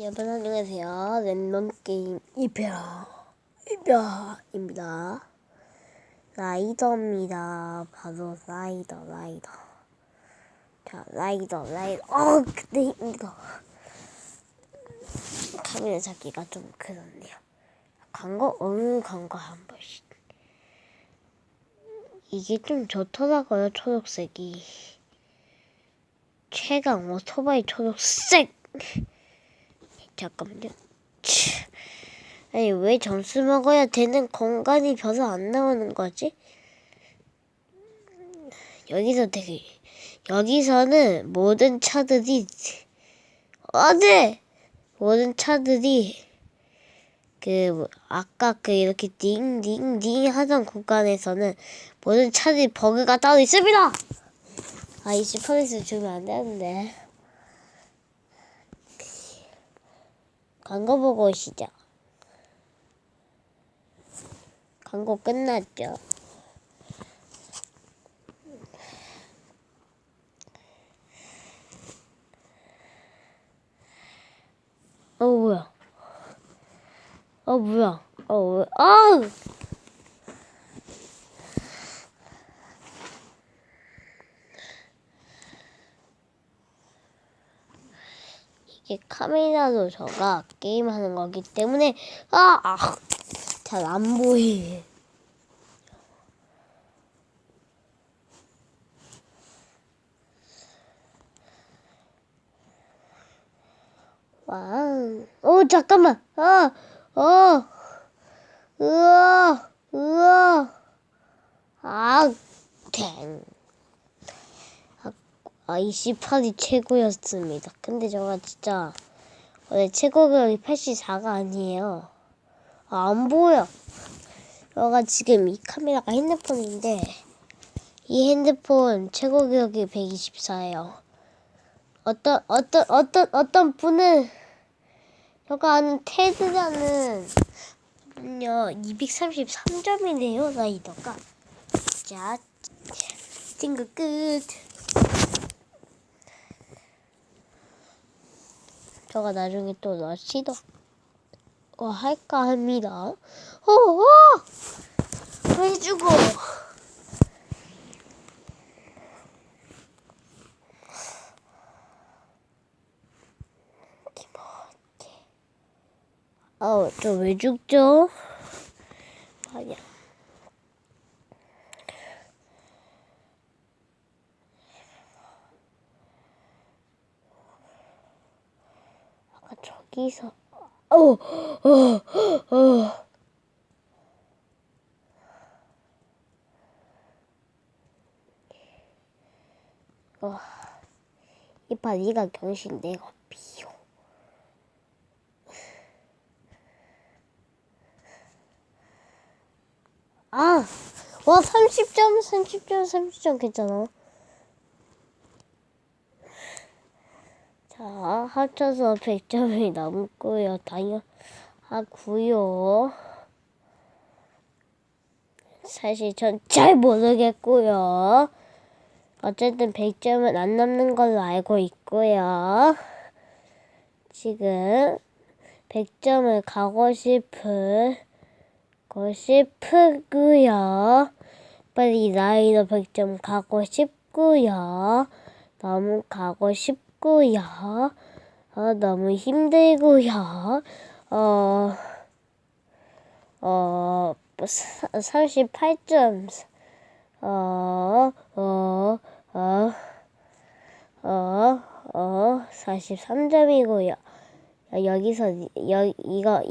여러분 안녕하세요. 랜덤 게임 이별 이별입니다. 라이더입니다. 바로 라이더 라이더. 자 라이더 라이더. 어 근데 힘들어. 카메라 잡기가 좀 그렇네요. 광고 어느 광고 한 번씩. 이게 좀 좋더라고요 초록색이. 최강 오토바이 초록색. 잠깐만요. 치. 아니 왜 점수 먹어야 되는 공간이 별로 안 나오는 거지? 여기서 되게 여기서는 모든 차들이 어네 모든 차들이 그 뭐, 아까 그 이렇게 딩딩딩 하던 구간에서는 모든 차들이 버그가 따로 있습니다. 아 이씨 퍼레스 주면 안 되는데. 광고 보고 오시죠. 광고 끝났죠. 어 뭐야? 어 뭐야? 어 왜? 아! 이게 카메라로 저가 게임하는 거기 때문에 아, 아 잘 안 보이. 와, 오 잠깐만, 아, 어, 으아, 으아, 아, 탱. 아, 28이 최고였습니다. 근데 저가 진짜 원래 최고격이 84가 아니에요. 아, 안 보여. 저가 지금 이 카메라가 핸드폰인데 이 핸드폰 최고격이 124예요. 어떤 어떤 어떤 어떤 분은 저가 아는 테드라는 분요 233점이네요 라이더가. 자, 친구 끝. 저가 나중에 또 러시도 어, 할까 합니다. 어, 어! 왜 죽어? 아우, 저 왜 죽죠? 아니야. 아까 저기서 어, 어, 어. 어. 이봐 네가 경신 내가 비요. 아, 와 30점, 30점, 30점 괜찮아. 자, 합쳐서 100점이 넘고요. 당연하고요. 사실 전 잘 모르겠고요. 어쨌든 100점은 안 넘는 걸로 알고 있고요. 지금 100점을 가고 싶을 고 싶고요. 빨리 나이도 100점 가고 싶고요. 너무 가고 싶 고요. 어, 너무 힘들고요. 어, 어, 38점, 어, 어, 어, 어, 어, 43점이고요. 여기서, 여, 이거,